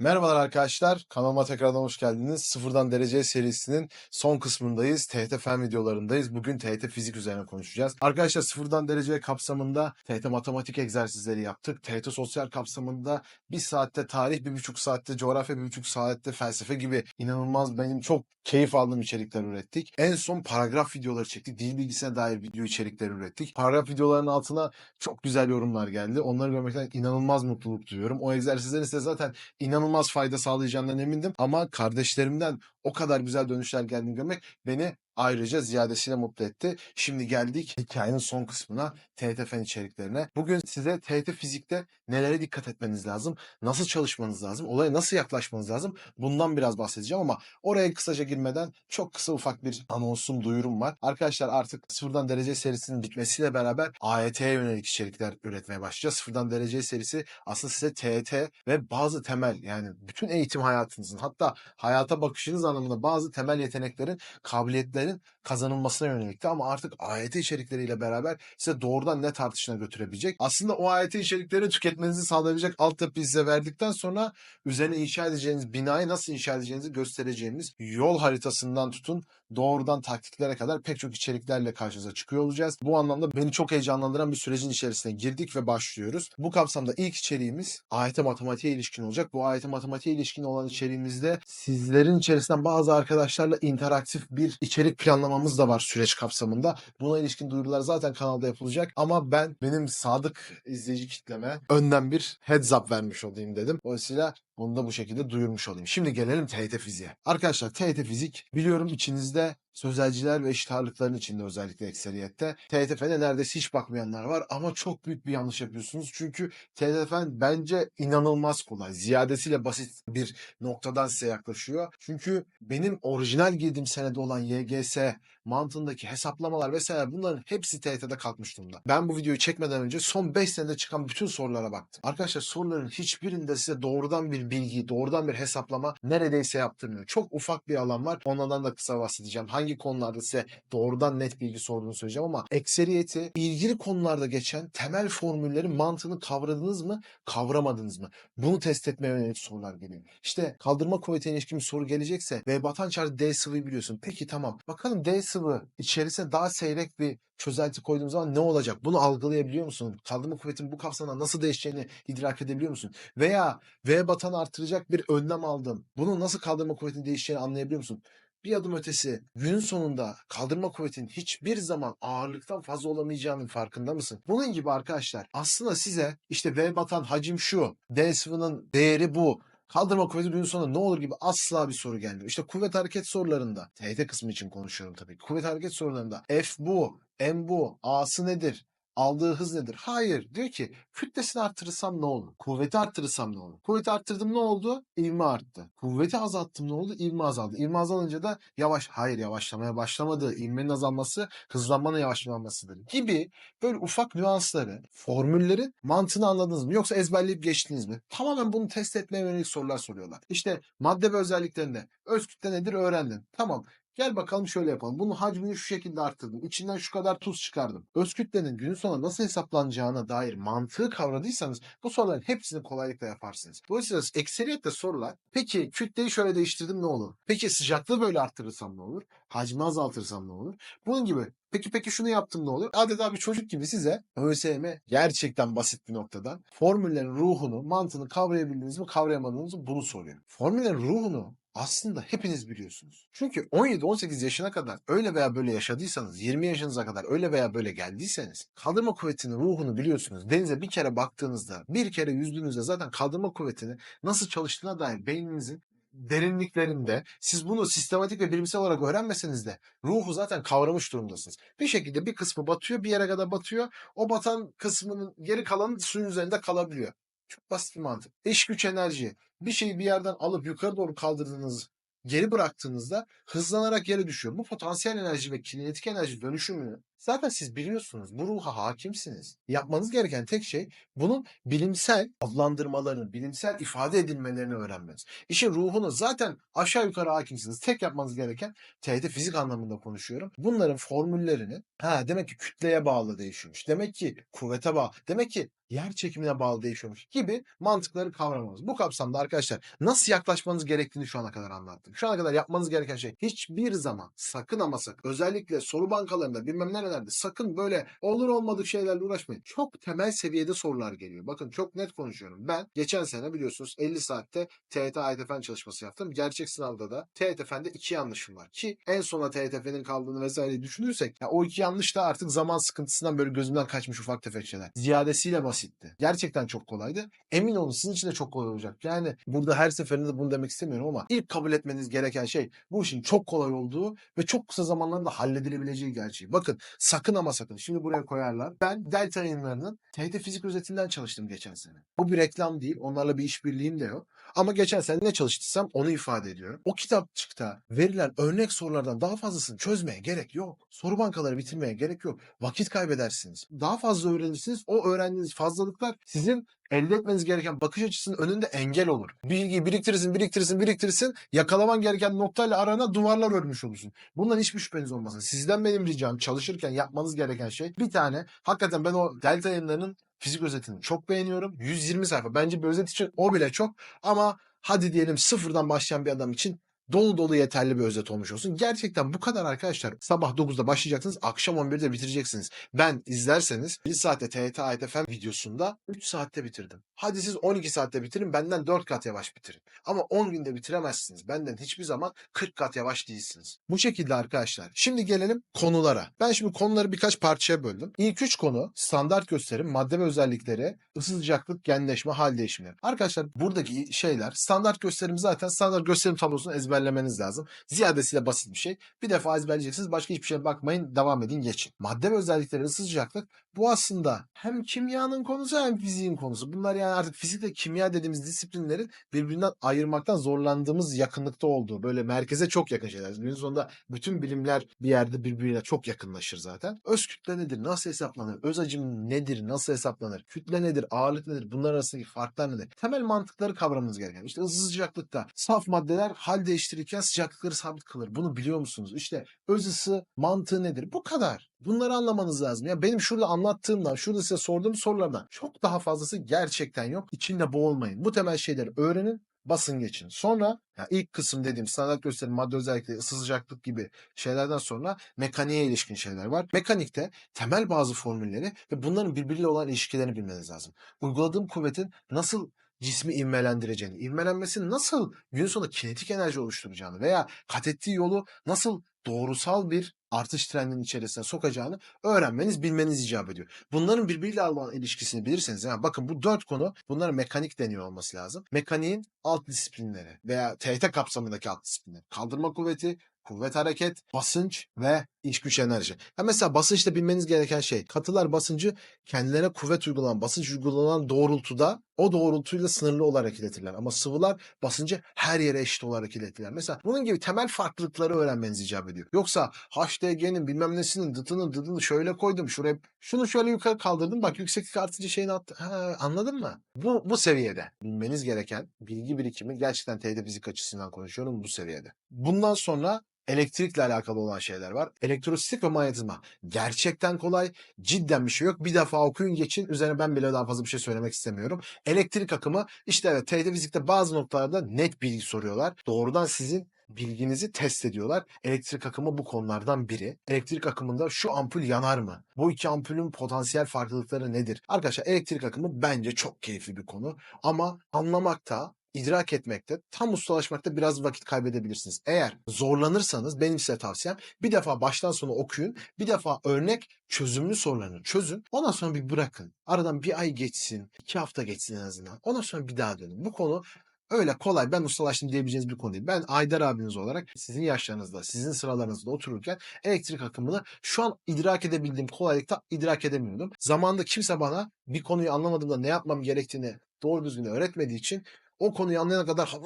Merhabalar arkadaşlar, kanalıma tekrardan hoş geldiniz. Sıfırdan Derece serisinin son kısmındayız. TYT Fen videolarındayız. Bugün TYT Fizik üzerine konuşacağız. Arkadaşlar sıfırdan derece kapsamında TYT matematik egzersizleri yaptık. TYT sosyal kapsamında bir saatte tarih, bir buçuk saatte coğrafya, bir buçuk saatte felsefe gibi inanılmaz benim çok keyif aldığım içerikler ürettik. En son paragraf videoları çektik. Dil bilgisine dair video içerikleri ürettik. Paragraf videolarının altına çok güzel yorumlar geldi. Onları görmekten inanılmaz mutluluk duyuyorum. O egzersizlerin size zaten inanılmaz fayda sağlayacağından emindim. Ama kardeşlerimden o kadar güzel dönüşler geldiğini görmek beni ayrıca ziyadesiyle mutlu etti. Şimdi geldik hikayenin son kısmına, TET fen içeriklerine. Bugün size TET fizikte nelere dikkat etmeniz lazım, nasıl çalışmanız lazım, olaya nasıl yaklaşmanız lazım bundan biraz bahsedeceğim ama oraya kısaca girmeden çok kısa ufak bir anonsum, duyurum var. Arkadaşlar artık sıfırdan derece serisinin bitmesiyle beraber AYT'ye yönelik içerikler üretmeye başlayacağız. Sıfırdan derece serisi aslında size TET ve bazı temel yani bütün eğitim hayatınızın hatta hayata bakışınız anlamında bazı temel yeteneklerin, kabiliyetlerin kazanılmasına yönelikti ama artık AYT içerikleriyle beraber size doğrudan net artışına götürebilecek. Aslında o AYT içerikleri tüketmenizi sağlayabilecek altyapıyı size verdikten sonra üzerine inşa edeceğiniz binayı nasıl inşa edeceğinizi göstereceğimiz yol haritasından tutun doğrudan taktiklere kadar pek çok içeriklerle karşınıza çıkıyor olacağız. Bu anlamda beni çok heyecanlandıran bir sürecin içerisine girdik ve başlıyoruz. Bu kapsamda ilk içeriğimiz AYT matematiğe ilişkin olacak. Bu AYT matematiğe ilişkin olan içeriğimizde sizlerin içerisinden bazı arkadaşlarla interaktif bir içerik planlamamız da var süreç kapsamında. Buna ilişkin duyurular zaten kanalda yapılacak ama ben benim sadık izleyici kitleme önden bir heads up vermiş olayım dedim. Dolayısıyla bunu da bu şekilde duyurmuş olayım. Şimdi gelelim TYT fiziğe. Arkadaşlar TYT fizik biliyorum içinizde sözelciler ve eşit içinde özellikle ekseriyette. TYT fene neredeyse hiç bakmayanlar var ama çok büyük bir yanlış yapıyorsunuz. Çünkü TYT fen bence inanılmaz kolay. Ziyadesiyle basit bir noktadan size yaklaşıyor. Çünkü benim orijinal girdiğim senede olan YGS mantığındaki hesaplamalar vesaire bunların hepsi TYT'de kalkmış durumda. Ben bu videoyu çekmeden önce son 5 senede çıkan bütün sorulara baktım. Arkadaşlar soruların hiçbirinde size doğrudan bir bilgi, doğrudan bir hesaplama neredeyse yaptırmıyor. Çok ufak bir alan var. Onlardan da kısa bahsedeceğim. Hangi konularda size doğrudan net bilgi sorduğunu söyleyeceğim ama ekseriyeti ilgili konularda geçen temel formüllerin mantığını kavradınız mı, kavramadınız mı? Bunu test etmeye yönelik sorular geliyor. İşte kaldırma kuvvetine ilişkin bir soru gelecekse ve batan çarpı D sıvıyı biliyorsun. Peki tamam. Bakalım D sıvı içerisine daha seyrek bir çözelti koyduğum zaman ne olacak? Bunu algılayabiliyor musun? Kaldırma kuvvetinin bu kapsamda nasıl değişeceğini idrak edebiliyor musun? Veya V batanı artıracak bir önlem aldın. Bunun nasıl kaldırma kuvvetinin değişeceğini anlayabiliyor musun? Bir adım ötesi günün sonunda kaldırma kuvvetinin hiçbir zaman ağırlıktan fazla olamayacağının farkında mısın? Bunun gibi arkadaşlar aslında size işte V batan hacim şu, D sıvının değeri bu, Kaldırma kuvveti günün sonunda ne olur gibi asla bir soru gelmiyor. İşte kuvvet hareket sorularında, TYT kısmı için konuşuyorum tabii. Kuvvet hareket sorularında F bu, M bu, A'sı nedir? Aldığı hız nedir? Hayır. Diyor ki kütlesini arttırırsam ne olur? Kuvveti arttırırsam ne olur? Kuvveti arttırdım ne oldu? İvme arttı. Kuvveti azalttım ne oldu? İvme azaldı. İvme azalınca da yavaş. Hayır yavaşlamaya başlamadı. İvmenin azalması hızlanmanın yavaşlamasıdır. Gibi böyle ufak nüansları, formüllerin mantığını anladınız mı? Yoksa ezberleyip geçtiniz mi? Tamamen bunu test etmeye yönelik sorular soruyorlar. İşte madde ve özelliklerinde öz kütle nedir öğrendin. Tamam. Gel bakalım şöyle yapalım. Bunun hacmini şu şekilde arttırdım. İçinden şu kadar tuz çıkardım. Öz kütlenin günün sonunda nasıl hesaplanacağına dair mantığı kavradıysanız bu soruların hepsini kolaylıkla yaparsınız. Dolayısıyla ekseriyetle sorular peki kütleyi şöyle değiştirdim ne olur? Peki sıcaklığı böyle arttırırsam ne olur? Hacmi azaltırsam ne olur? Bunun gibi Peki peki şunu yaptım ne olur? Adeta bir çocuk gibi size ÖSYM gerçekten basit bir noktadan formüllerin ruhunu, mantığını kavrayabildiniz mi, kavrayamadınız mı bunu soruyor. Formüllerin ruhunu aslında hepiniz biliyorsunuz. Çünkü 17-18 yaşına kadar öyle veya böyle yaşadıysanız, 20 yaşınıza kadar öyle veya böyle geldiyseniz kaldırma kuvvetinin ruhunu biliyorsunuz. Denize bir kere baktığınızda, bir kere yüzdüğünüzde zaten kaldırma kuvvetini nasıl çalıştığına dair beyninizin derinliklerinde siz bunu sistematik ve bilimsel olarak öğrenmeseniz de ruhu zaten kavramış durumdasınız. Bir şekilde bir kısmı batıyor, bir yere kadar batıyor. O batan kısmının geri kalanı suyun üzerinde kalabiliyor. Çok basit bir mantık. İş güç enerji. Bir şeyi bir yerden alıp yukarı doğru kaldırdığınız, geri bıraktığınızda hızlanarak yere düşüyor. Bu potansiyel enerji ve kinetik enerji dönüşümünü Zaten siz biliyorsunuz. Bu ruha hakimsiniz. Yapmanız gereken tek şey bunun bilimsel adlandırmalarını, bilimsel ifade edilmelerini öğrenmeniz. İşin ruhunu zaten aşağı yukarı hakimsiniz. Tek yapmanız gereken TET fizik anlamında konuşuyorum. Bunların formüllerini ha demek ki kütleye bağlı değişiyormuş. Demek ki kuvvete bağlı. Demek ki yer çekimine bağlı değişiyormuş gibi mantıkları kavramamız. Bu kapsamda arkadaşlar nasıl yaklaşmanız gerektiğini şu ana kadar anlattık. Şu ana kadar yapmanız gereken şey hiçbir zaman sakın ama sakın özellikle soru bankalarında bilmem nerelerde sakın böyle olur olmadık şeylerle uğraşmayın. Çok temel seviyede sorular geliyor. Bakın çok net konuşuyorum. Ben geçen sene biliyorsunuz 50 saatte TET AYTF'n çalışması yaptım. Gerçek sınavda da TETF'de iki yanlışım var. Ki en sona TETF'nin kaldığını vesaire düşünürsek ya o iki yanlış da artık zaman sıkıntısından böyle gözümden kaçmış ufak tefek şeyler. Ziyadesiyle basitti. Gerçekten çok kolaydı. Emin olun sizin için de çok kolay olacak. Yani burada her seferinde bunu demek istemiyorum ama ilk kabul etmeniz gereken şey bu işin çok kolay olduğu ve çok kısa zamanlarda halledilebileceği gerçeği. Bakın sakın ama sakın şimdi buraya koyarlar. Ben Delta yayınlarının TET fizik özetinden çalıştım geçen sene. Bu bir reklam değil. Onlarla bir işbirliğim de yok. Ama geçen sene ne çalıştıysam onu ifade ediyorum. O kitapçıkta verilen örnek sorulardan daha fazlasını çözmeye gerek yok. Soru bankaları bitirmeye gerek yok. Vakit kaybedersiniz. Daha fazla öğrenirsiniz. O öğrendiğiniz fazlalıklar sizin elde etmeniz gereken bakış açısının önünde engel olur. Bilgiyi biriktirirsin, biriktirirsin, biriktirirsin. Yakalaman gereken noktayla arana duvarlar örmüş olursun. Bundan hiçbir şüpheniz olmasın. Sizden benim ricam çalışırken yapmanız gereken şey bir tane. Hakikaten ben o Delta yayınlarının fizik özetini çok beğeniyorum. 120 sayfa. Bence bir özet için o bile çok. Ama hadi diyelim sıfırdan başlayan bir adam için dolu dolu yeterli bir özet olmuş olsun. Gerçekten bu kadar arkadaşlar. Sabah 9'da başlayacaksınız. Akşam 11'de bitireceksiniz. Ben izlerseniz 1 saatte TYT AYTFM videosunda 3 saatte bitirdim. Hadi siz 12 saatte bitirin. Benden 4 kat yavaş bitirin. Ama 10 günde bitiremezsiniz. Benden hiçbir zaman 40 kat yavaş değilsiniz. Bu şekilde arkadaşlar. Şimdi gelelim konulara. Ben şimdi konuları birkaç parçaya böldüm. İlk 3 konu standart gösterim, madde ve özellikleri, ısı sıcaklık, genleşme, hal değişimleri. Arkadaşlar buradaki şeyler standart gösterim zaten standart gösterim tablosunu ezberlemeniz lazım. Ziyadesiyle basit bir şey. Bir defa ezberleyeceksiniz. Başka hiçbir şeye bakmayın. Devam edin geçin. Madde ve özellikleri, ısı sıcaklık bu aslında hem kimyanın konusu hem fiziğin konusu. Bunlar yani artık fizikle kimya dediğimiz disiplinlerin birbirinden ayırmaktan zorlandığımız yakınlıkta olduğu. Böyle merkeze çok yakın şeyler. Günün sonunda bütün bilimler bir yerde birbirine çok yakınlaşır zaten. Öz kütle nedir? Nasıl hesaplanır? Öz hacim nedir? Nasıl hesaplanır? Kütle nedir? Ağırlık nedir? Bunlar arasındaki farklar nedir? Temel mantıkları kavramanız gereken. İşte ısı sıcaklıkta saf maddeler hal değiştirirken sıcaklıkları sabit kalır. Bunu biliyor musunuz? İşte öz ısı mantığı nedir? Bu kadar. Bunları anlamanız lazım. Ya benim şurada anlattığımdan, şurada size sorduğum sorulardan çok daha fazlası gerçekten yok. İçinde boğulmayın. Bu temel şeyleri öğrenin basın geçin. Sonra ya ilk kısım dediğim standart gösterim, madde özellikleri, ısı sıcaklık gibi şeylerden sonra mekaniğe ilişkin şeyler var. Mekanikte temel bazı formülleri ve bunların birbiriyle olan ilişkilerini bilmeniz lazım. Uyguladığım kuvvetin nasıl cismi ivmelendireceğini, ivmelenmesinin nasıl gün sonunda kinetik enerji oluşturacağını veya kat ettiği yolu nasıl doğrusal bir artış trendinin içerisine sokacağını öğrenmeniz, bilmeniz icap ediyor. Bunların birbiriyle olan ilişkisini bilirseniz, yani bakın bu dört konu bunlara mekanik deniyor olması lazım. Mekaniğin alt disiplinleri veya TYT kapsamındaki alt disiplinler. Kaldırma kuvveti, kuvvet hareket, basınç ve iç güç enerji. Ya mesela basınçta bilmeniz gereken şey katılar basıncı kendilerine kuvvet uygulanan, basınç uygulanan doğrultuda o doğrultuyla sınırlı olarak iletirler. Ama sıvılar basıncı her yere eşit olarak iletirler. Mesela bunun gibi temel farklılıkları öğrenmeniz icap ediyor. Yoksa HDG'nin bilmem nesinin dıtını dıdını şöyle koydum şuraya şunu şöyle yukarı kaldırdım bak yükseklik artınca şeyini attı. Ha, anladın mı? Bu, bu seviyede bilmeniz gereken bilgi birikimi gerçekten TED fizik açısından konuşuyorum bu seviyede. Bundan sonra elektrikle alakalı olan şeyler var. Elektrostatik ve manyetizma. Gerçekten kolay. Cidden bir şey yok. Bir defa okuyun geçin. Üzerine ben bile daha fazla bir şey söylemek istemiyorum. Elektrik akımı işte evet TED fizikte bazı noktalarda net bilgi soruyorlar. Doğrudan sizin bilginizi test ediyorlar. Elektrik akımı bu konulardan biri. Elektrik akımında şu ampul yanar mı? Bu iki ampulün potansiyel farklılıkları nedir? Arkadaşlar elektrik akımı bence çok keyifli bir konu. Ama anlamakta idrak etmekte, tam ustalaşmakta biraz vakit kaybedebilirsiniz. Eğer zorlanırsanız benim size tavsiyem bir defa baştan sona okuyun. Bir defa örnek çözümlü sorularını çözün. Ondan sonra bir bırakın. Aradan bir ay geçsin, iki hafta geçsin en azından. Ondan sonra bir daha dönün. Bu konu öyle kolay ben ustalaştım diyebileceğiniz bir konu değil. Ben Aydar abiniz olarak sizin yaşlarınızda, sizin sıralarınızda otururken elektrik akımını şu an idrak edebildiğim kolaylıkta idrak edemiyordum. Zamanında kimse bana bir konuyu anlamadığımda ne yapmam gerektiğini doğru düzgün öğretmediği için O konuyu anlayana kadar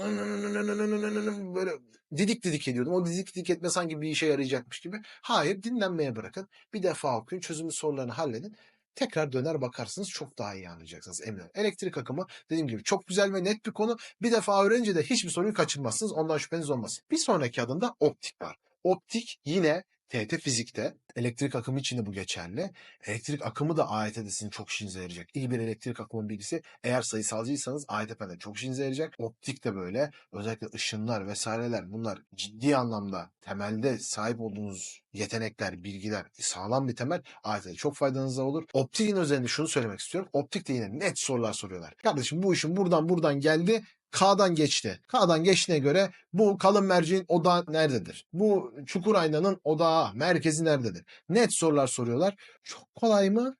böyle didik didik ediyordum. O didik didik etme sanki bir işe yarayacakmış gibi. Hayır dinlenmeye bırakın. Bir defa okuyun. Çözümlü sorularını halledin. Tekrar döner bakarsınız çok daha iyi anlayacaksınız eminim. Elektrik akımı dediğim gibi çok güzel ve net bir konu. Bir defa öğrenince de hiçbir soruyu kaçırmazsınız. Ondan şüpheniz olmasın. Bir sonraki adımda optik var. Optik yine TET fizikte elektrik akımı için de bu geçerli. Elektrik akımı da AYT'de sizin çok işinize yarayacak. İyi bir elektrik akımı bilgisi eğer sayısalcıysanız AYT'de çok işinize yarayacak. Optik de böyle özellikle ışınlar vesaireler bunlar ciddi anlamda temelde sahip olduğunuz yetenekler, bilgiler sağlam bir temel AYT'de çok faydanıza olur. Optiğin üzerinde şunu söylemek istiyorum. Optik de yine net sorular soruyorlar. Kardeşim bu işin buradan buradan geldi. K'dan geçti. K'dan geçtiğine göre bu kalın merceğin odağı nerededir? Bu çukur aynanın odağı, merkezi nerededir? Net sorular soruyorlar. Çok kolay mı?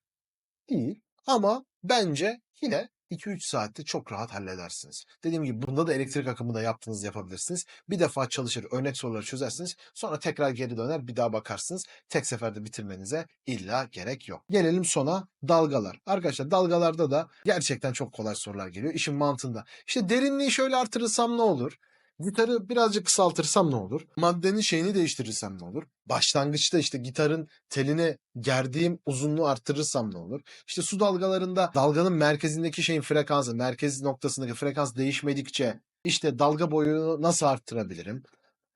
Değil. Ama bence yine 2-3 saatte çok rahat halledersiniz. Dediğim gibi bunda da elektrik akımı da yaptığınız yapabilirsiniz. Bir defa çalışır, örnek soruları çözersiniz. Sonra tekrar geri döner, bir daha bakarsınız. Tek seferde bitirmenize illa gerek yok. Gelelim sona dalgalar. Arkadaşlar dalgalarda da gerçekten çok kolay sorular geliyor. İşin mantığında. İşte derinliği şöyle artırırsam ne olur? Gitarı birazcık kısaltırsam ne olur? Maddenin şeyini değiştirirsem ne olur? Başlangıçta işte gitarın teline gerdiğim uzunluğu arttırırsam ne olur? İşte su dalgalarında dalganın merkezindeki şeyin frekansı, merkez noktasındaki frekans değişmedikçe işte dalga boyunu nasıl arttırabilirim?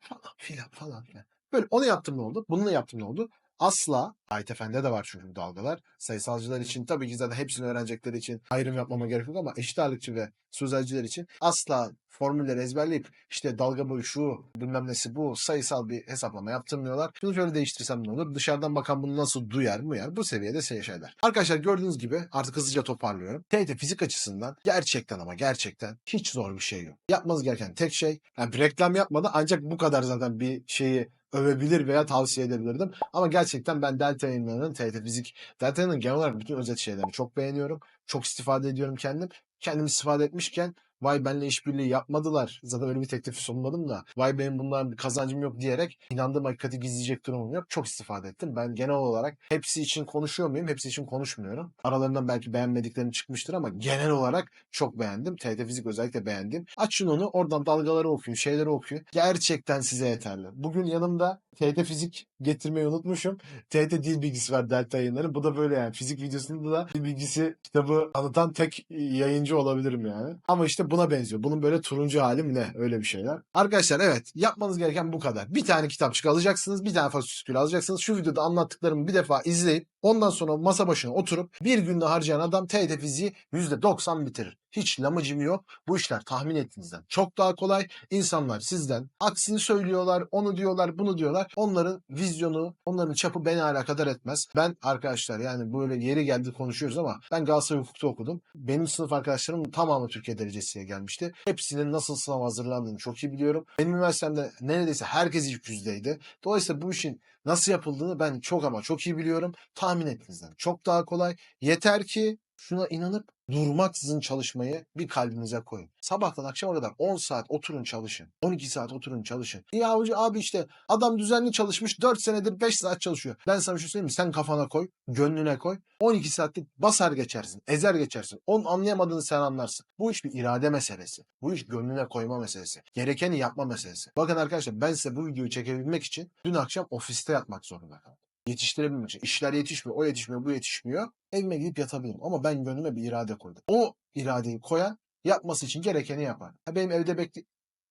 Falan filan falan filan. Böyle onu yaptım ne oldu? Bunu da yaptım ne oldu? Asla ITFN'de de var çünkü bu dalgalar. Sayısalcılar için tabii ki zaten hepsini öğrenecekleri için ayrım yapmama gerek yok ama eşit ağırlıkçı ve sözelciler için asla formülleri ezberleyip işte dalga boyu şu bilmem nesi bu sayısal bir hesaplama yaptırmıyorlar. Şunu şöyle değiştirsem ne olur? Dışarıdan bakan bunu nasıl duyar mı yer? Bu seviyede şey şeyler. Arkadaşlar gördüğünüz gibi artık hızlıca toparlıyorum. TYT fizik açısından gerçekten ama gerçekten hiç zor bir şey yok. Yapmanız gereken tek şey yani bir reklam yapmadan ancak bu kadar zaten bir şeyi övebilir veya tavsiye edebilirdim. Ama gerçekten ben Delta yayınlarının TYT Fizik, Delta yayınlarının genel olarak bütün özet şeylerini çok beğeniyorum. Çok istifade ediyorum kendim. Kendim istifade etmişken vay benle işbirliği yapmadılar. Zaten öyle bir teklifi sunmadım da. Vay benim bundan bir kazancım yok diyerek inandığım hakikati gizleyecek durumum yok. Çok istifade ettim. Ben genel olarak hepsi için konuşuyor muyum? Hepsi için konuşmuyorum. Aralarından belki beğenmediklerim çıkmıştır ama genel olarak çok beğendim. TRT Fizik özellikle beğendim. Açın onu oradan dalgaları okuyun, şeyleri okuyun. Gerçekten size yeterli. Bugün yanımda TRT Fizik getirmeyi unutmuşum. TRT Dil Bilgisi var Delta yayınları. Bu da böyle yani. Fizik videosunda da dil bilgisi kitabı anlatan tek yayıncı olabilirim yani. Ama işte buna benziyor. Bunun böyle turuncu hali mi ne? Öyle bir şeyler. Arkadaşlar evet yapmanız gereken bu kadar. Bir tane kitapçık alacaksınız. Bir tane fasikül alacaksınız. Şu videoda anlattıklarımı bir defa izleyip ondan sonra masa başına oturup bir günde harcayan adam TYT fiziği %90 bitirir. Hiç lamıcım yok. Bu işler tahmin ettiğinizden çok daha kolay. İnsanlar sizden aksini söylüyorlar, onu diyorlar, bunu diyorlar. Onların vizyonu, onların çapı beni alakadar etmez. Ben arkadaşlar yani böyle yeri geldi konuşuyoruz ama ben Galatasaray hukukta okudum. Benim sınıf arkadaşlarım tamamı Türkiye derecesiye gelmişti. Hepsinin nasıl sınav hazırlandığını çok iyi biliyorum. Benim üniversitemde neredeyse herkes ilk yüzdeydi. Dolayısıyla bu işin nasıl yapıldığını ben çok ama çok iyi biliyorum. Tahmin ettiğinizden çok daha kolay. Yeter ki şuna inanıp durmaksızın çalışmayı bir kalbinize koyun. Sabahtan akşama kadar 10 saat oturun çalışın. 12 saat oturun çalışın. Ya hoca abi işte adam düzenli çalışmış 4 senedir 5 saat çalışıyor. Ben sana bir şey söyleyeyim mi? Sen kafana koy, gönlüne koy. 12 saatte basar geçersin, ezer geçersin. Onun anlayamadığını sen anlarsın. Bu iş bir irade meselesi. Bu iş gönlüne koyma meselesi. Gerekeni yapma meselesi. Bakın arkadaşlar ben size bu videoyu çekebilmek için dün akşam ofiste yatmak zorunda kaldım yetiştirebilmek için. İşler yetişmiyor, o yetişmiyor, bu yetişmiyor. Evime gidip yatabilirim. Ama ben gönlüme bir irade koydum. O iradeyi koyan yapması için gerekeni yapar. Ha benim evde bekle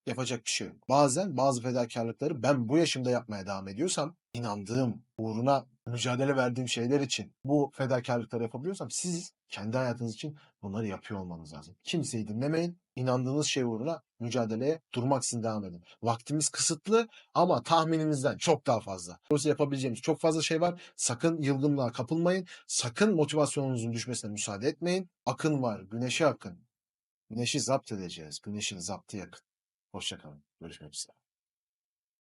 yapacak bir şey yok. Bazen bazı fedakarlıkları ben bu yaşımda yapmaya devam ediyorsam inandığım, uğruna mücadele verdiğim şeyler için bu fedakarlıkları yapabiliyorsam siz kendi hayatınız için bunları yapıyor olmanız lazım. Kimseyi dinlemeyin. İnandığınız şey uğruna mücadeleye durmaksızın devam edin. Vaktimiz kısıtlı ama tahminimizden çok daha fazla. Dolayısıyla yapabileceğimiz çok fazla şey var. Sakın yılgınlığa kapılmayın. Sakın motivasyonunuzun düşmesine müsaade etmeyin. Akın var. Güneşe akın. Güneşi zapt edeceğiz. Güneşin zaptı yakın. Hoşçakalın. Görüşmek üzere.